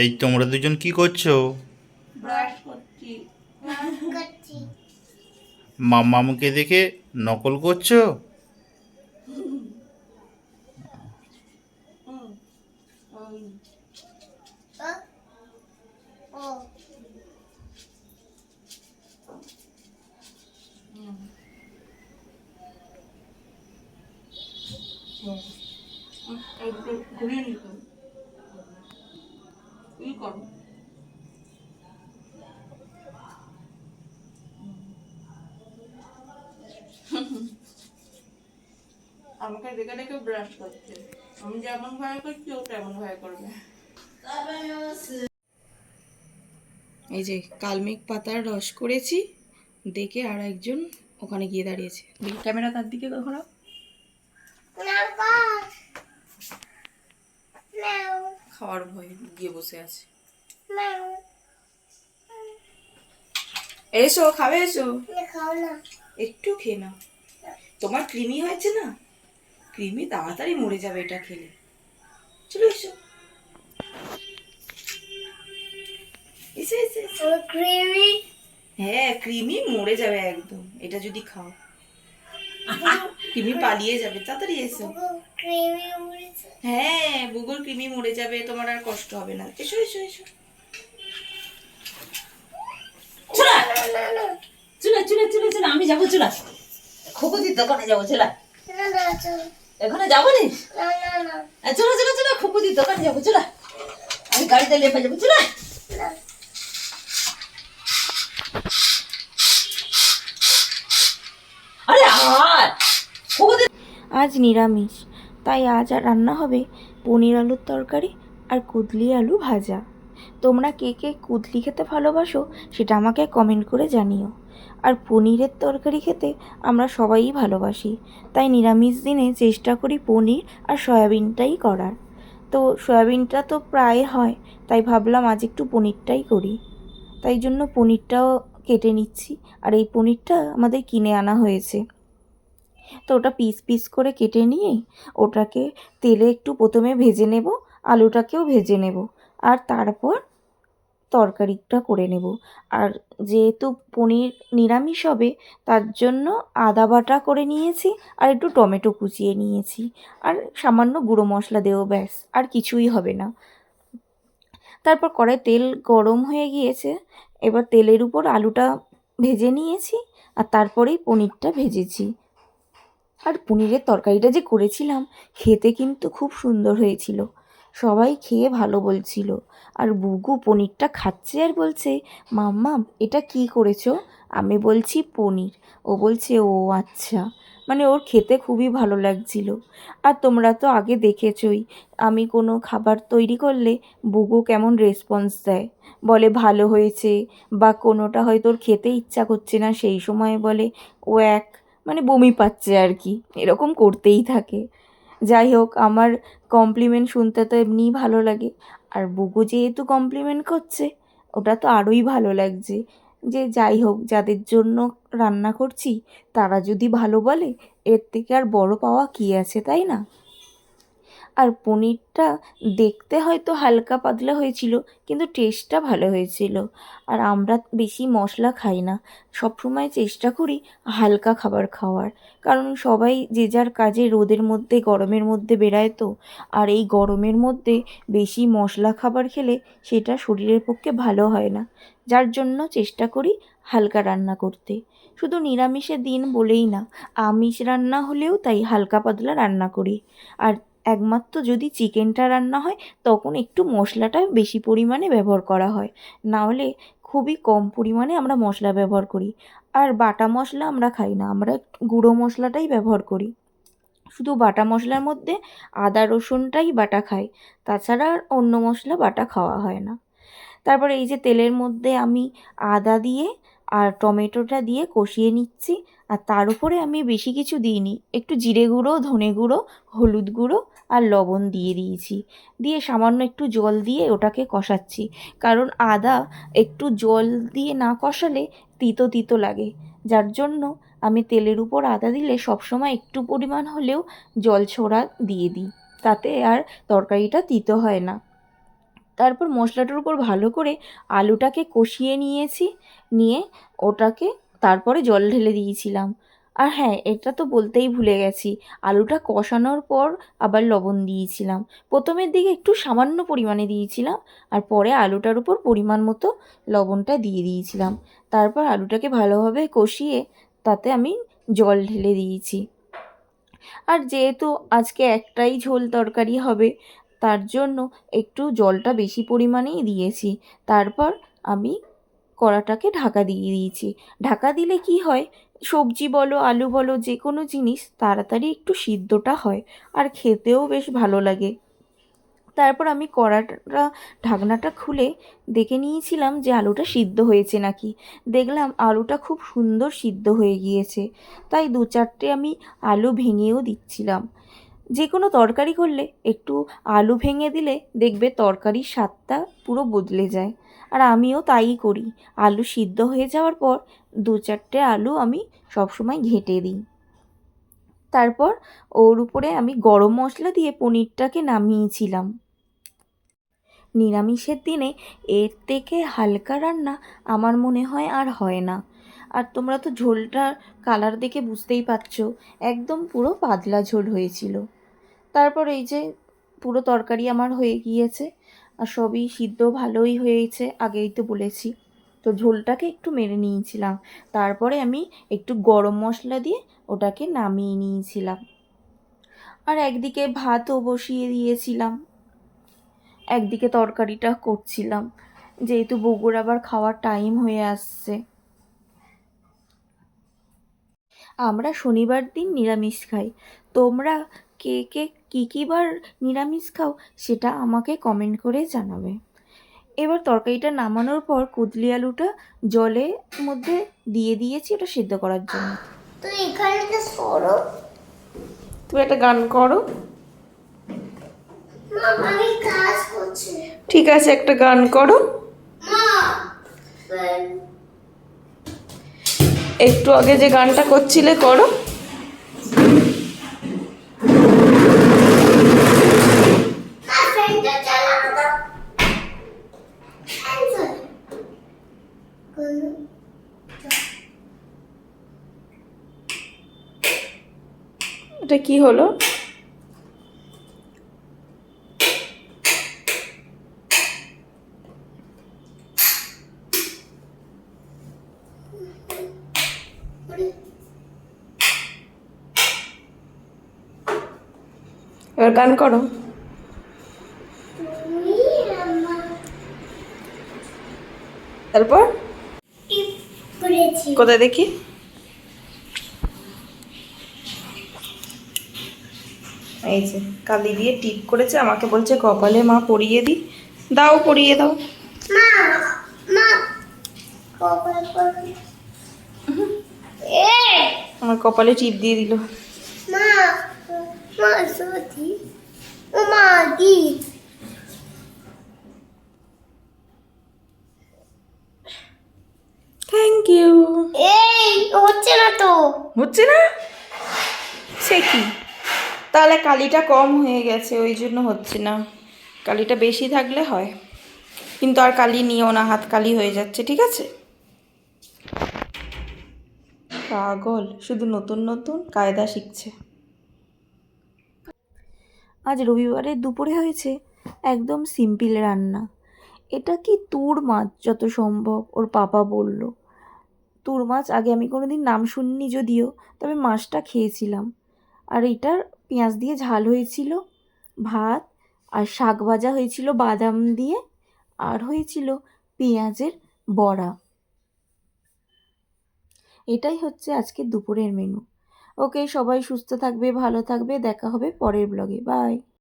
এই তোমরা দুজন কি করছ? মামামকে দেখে নকল করছ? করো। আমাকে দেখে দেখে ব্রাশ করছে। আমি যেমন ভয় করছি ও তেমন ভয় করবে। এই যে কালমেঘ পাতার রস করেছি দেখে আর একজন ওখানে গিয়ে দাঁড়িয়েছে। দেখি ক্যামেরা তার দিকে ঘোরাও খাওয়ার ভয়ে গিয়ে বসে আছে। এসো খাবে এসো। একটু খেয়ে নাও। তোমার কৃমি হয়েছে না? কৃমি তাড়াতাড়ি মরে যাবে এটা খেলে। চলো এসো। হ্যাঁ কৃমি মরে যাবে একদম। এটা যদি খাও। কৃমি পালিয়ে যাবে। তাড়াতাড়ি এসো। হ্যাঁ বুগুর কৃমি মরে যাবে তোমার আর কষ্ট হবে না। এসো এসো এসো। চুলা! চুলা চুলা চুলা চুলা আমি যাব চুলা। খুকুদির দোকানে যাব চুলা। এখানে যাব নি চলো চলো চলো খুকুদির দোকানে যাব চুলা। আমি গাড়িতে লেপে যাব চুলা। না। আরে আর খুকুদির আজ নিরামিষ। তাই আজ আর রান্না হবে পনির আলুর তরকারি আর কুদলি আলু ভাজা। তোমরা কে কে কুদলি খেতে ভালোবাসো সেটা আমাকে কমেন্ট করে জানিও। আর পনিরের তরকারি খেতে আমরা সবাই ভালোবাসি, তাই নিরামিষ দিনে চেষ্টা করি পনির আর সয়াবিনটাই করার। তো সয়াবিনটা তো প্রায় হয়, তাই ভাবলাম আজ একটু পনিরটাই করি। তাই জন্য পনিরটাও কেটে নিচ্ছি, আর এই পনিরটা আমাদের কিনে আনা হয়েছে। তো ওটা পিস পিস করে কেটে নিয়ে ওটাকে তেলে একটু প্রথমে ভেজে নেব, আলুটাকেও ভেজে নেব আর তারপর তরকারিটা করে নেব। আর যেহেতু পনির নিরামিষ হবে, তার জন্য আদা বাটা করে নিয়েছি আর একটু টমেটো কুচিয়ে নিয়েছি। আর সামান্য গুঁড়ো মশলা দেবো ব্যাস, আর কিছুই হবে না। তারপর কড়াই তেল গরম হয়ে গিয়েছে, এবার তেলের উপর আলুটা ভেজে নিয়েছি আর তারপরেই পনিরটা ভেজেছি। আর পনিরের তরকারিটা যে করেছিলাম, খেতে কিন্তু খুব সুন্দর হয়েছিল। সবাই খেয়ে ভালো বলছিল। আর বুগু পনিরটা খাচ্ছে আর বলছে, মাম্মাম, এটা কি করেছ? আমি বলছি, পনির। ও বলছে, ও আচ্ছা। মানে ওর খেতে খুবই ভালো লাগছিল। আর তোমরা তো আগে দেখেছই, আমি কোনো খাবার তৈরি করলে বুগু কেমন রেসপন্স দেয়? বলে, ভালো হয়েছে। বা, কোনোটা হয়তো ওর খেতে ইচ্ছা করছে না। সেই সময় বলে, ও এক মানে বমি পাচ্ছে আর কি। এরকম করতেই থাকে। যাই হোক, আমার কমপ্লিমেন্ট শুনতে তো এমনিই ভালো লাগে। আর বুকু যেহেতু কমপ্লিমেন্ট করছে, ওটা তো আরোই ভালো লাগছে। যে যাই হোক, যাদের জন্য রান্না করছি, তারা যদি ভালো বলে, এর থেকে আর বড় পাওয়া কী আছে, তাই না? আর পনিরটা দেখতে হয়তো হালকা পাতলা হয়েছিল, কিন্তু টেস্টটা ভালো হয়েছিল। আর আমরা বেশি মশলা খাই না। সবসময় চেষ্টা করি হালকা খাবার খাওয়ার। কারণ সবাই যে যার কাজে রোদের মধ্যে, গরমের মধ্যে বেড়ায় তো। আর এই গরমের মধ্যে বেশি মশলা খাবার খেলে সেটা শরীরের পক্ষে ভালো হয় না। যার জন্য চেষ্টা করি হালকা রান্না করতে। শুধু নিরামিষের দিন বলেই না, আমিষ রান্না হলেও তাই হালকা পাতলা রান্না করি। আর একমাত্র যদি চিকেনটা রান্না হয়, তখন একটু মশলাটা বেশি পরিমাণে ব্যবহার করা হয়। না হলে খুবই কম পরিমাণে আমরা মশলা ব্যবহার করি। আর বাটা মশলা আমরা খাই না, আমরা গুঁড়ো মশলাটাই ব্যবহার করি। শুধু বাটা মশলার মধ্যে আদা, রসুনটাই বাটা খাই, তাছাড়া আর অন্য মশলা বাটা খাওয়া হয় না। তারপরে এই যে তেলের মধ্যে আমি আদা দিয়ে আর টমেটোটা দিয়ে কষিয়ে নিচ্ছি। আর তার উপরে আমি বেশি কিছু দিইনি। একটু জিরে গুঁড়ো, ধনে গুঁড়ো, হলুদ গুঁড়ো আর লবণ দিয়ে দিয়েছি। দিয়ে সামান্য একটু জল দিয়ে ওটাকে কষাচ্ছি। কারণ আদা একটু জল দিয়ে না কষালে তিতো তিতো লাগে। যার জন্য আমি তেলের উপর আদা দিলে সবসময় একটু পরিমাণ হলেও জল ছোড়া দিয়ে দিই। তাতে আর তরকারিটা তিতো হয় না। তারপর মশলাটার উপর ভালো করে আলুটাকে কষিয়ে নিয়েছি, নিয়ে ওটাকে তারপরে জল ঢেলে দিয়েছিলাম। আর হ্যাঁ এটা তো বলতেই ভুলে গেছি, আলুটা কষানোর পর আবার লবণ দিয়েছিলাম। প্রথমের দিকে একটু সামান্য পরিমাণে দিয়েছিলাম আর পরে আলুটার উপর পরিমাণ মতো লবণটা দিয়ে দিয়েছিলাম। তারপর আলুটাকে ভালোভাবে কষিয়ে তাতে আমি জল ঢেলে দিয়েছি। আর যেহেতু আজকে একটাই ঝোল তরকারি হবে তার জন্য একটু জলটা বেশি পরিমাণেই দিয়েছি। তারপর আমি কড়াটাকে ঢাকা দিয়ে দিয়েছি। ঢাকা দিলে কি হয়? সবজি বলো, আলু বলো যে কোনো জিনিস তাড়াতাড়ি একটু সিদ্ধটা হয় আর খেতেও বেশ ভালো লাগে। তারপর আমি কড়াটা, ঢাকনাটা খুলে দেখে নিয়েছিলাম যে আলুটা সিদ্ধ হয়েছে নাকি। দেখলাম আলুটা খুব সুন্দর সিদ্ধ হয়ে গিয়েছে। তাই দু চারটে আমি আলু ভেঙেও দিচ্ছিলাম। যে কোনো তরকারি করলে একটু আলু ভেঙে দিলে দেখবে তরকারির স্বাদটা পুরো বদলে যায়। আর আমিও তাই করি। আলু সিদ্ধ হয়ে যাওয়ার পর দু চারটে আলু আমি সবসময় ঘেঁটে দিই। তারপর ওর উপরে আমি গরম মশলা দিয়ে পনিরটাকে নামিয়েছিলাম। নিরামিষের দিনে এর থেকে হালকা রান্না আমার মনে হয় আর হয় না। আর তোমরা তো ঝোলটার কালার দেখে বুঝতেই পারছ, একদম পুরো পাতলা ঝোল হয়েছিল। তারপর এই যে পুরো তরকারি আমার হয়ে গিয়েছে আর সবই সিদ্ধ ভালোই হয়েছে, আগেই তো বলেছি। তো ঝোলটাকে একটু মেরে নিয়েছিলাম। তারপরে আমি একটু গরম মশলা দিয়ে ওটাকে নামিয়ে নিয়েছিলাম। আর একদিকে ভাতও বসিয়ে দিয়েছিলাম। একদিকে তরকারিটা করছিলাম। যেহেতু বগুর আবার খাওয়ার টাইম হয়ে আসছে। আমরা শনিবার দিন নিরামিষ খাই। তোমরা কে কে কী কী বার নিরামিষ খাও সেটা আমাকে কমেন্ট করে জানাবে। এবার তরকারিটা নামানোর পর কুদলি আলুটা জলের মধ্যে দিয়ে দিয়েছি ওটা সিদ্ধ করার জন্য। তো এখানে তো সরো। তুমি একটা গান করো। আমি কাজ করছি। ঠিক আছে একটা গান করো। একটু আগে যে গানটা করছিলে করো মা ফ্যানটা চালানো তো ফ্যান চালা কোন এটা কি হলো? এবার গান করো। তারপর? কোথায় দেখি? এই যে কালি দিয়ে টিপ করেছে আমাকে বলছে কপালে মা পরিয়ে দি। দাও পরিয়ে দাও। মা মা কপাল এ! আমার কপালে টিপ দিয়ে দিল। মা মা সত্যি ও মা দি থ্যাংক ইউ এই হচ্ছে না তো। হচ্ছে না? সে কি? তাহলে কালিটা কম হয়ে গেছে, ওই জন্য হচ্ছে না। কালিটা বেশি থাকলে হয়। কিন্তু আর কালি নিও না, হাত কালি হয়ে যাচ্ছে, ঠিক আছে? পাগল, শুধু নতুন নতুন কায়দা শিখছে। আজ রবিবারের দুপুরে হয়েছে একদম সিম্পল রান্না। এটা কি তুর মাছ যত সম্ভব, ওর পাপা বলল। তুর মাছ আগে আমি কোনোদিন নাম শুনিনি যদিও, তবে মাছটা খেয়েছিলাম। আর এটার পেঁয়াজ দিয়ে ঝাল হয়েছিল, ভাত আর শাক ভাজা হয়েছিল, বাদাম দিয়ে আর হয়েছিল পেঁয়াজের বড়া। এটাই হচ্ছে আজকে দুপুরের মেনু ওকে সবাই সুস্থ থাকবে, ভালো থাকবে, দেখা হবে পরের ব্লগে বাই